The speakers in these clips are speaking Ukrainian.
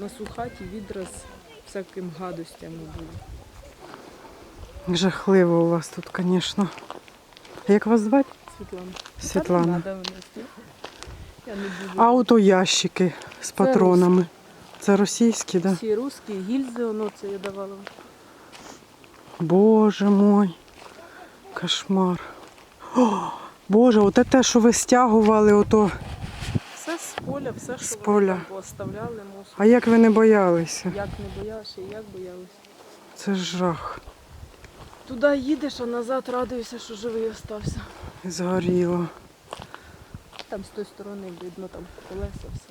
на сухаті відра з всяким гадостями були. Жахливо у вас тут, звісно. Як вас звати? Світлана. Світлана. Я не буду. А ото ящики з патронами. Це російські, так? Да? Всі русські, гільзи, воно це я давала. Боже мой, кошмар. О, Боже, оте те, що ви стягували, ото. Все з поля, все, що З поля. там мусор. А як ви не боялися? Як не боялася, і як боялася. Це ж жах. Туди їдеш, а назад радуєшся, що живий остався. Згоріло. Там з тої сторони видно, там колеса все.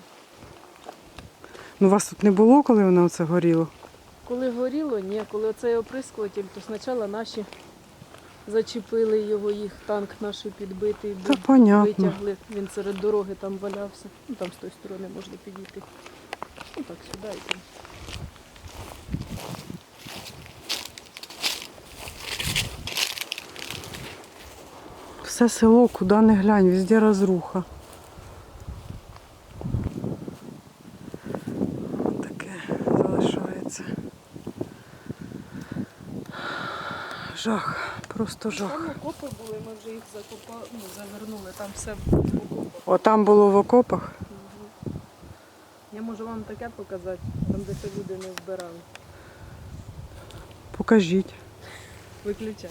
Ну вас тут не було, коли воно оце горіло? Коли горіло, ні, коли оцей оприскуватель, то спочатку наші зачепили його, їх танк наш підбитий Та понятно. Витягли, він серед дороги там валявся. Ну там з тої сторони можна підійти. Ну так, сюди і там. Все село, куди не глянь, везде розруха. Таке залишається. Жах, просто жах. Там окопи були, ми вже їх закопали, ну, завернули, там все в окопах. Отам було в окопах. Я можу вам таке показати, там де це люди не вбирали. Покажіть. Виключай.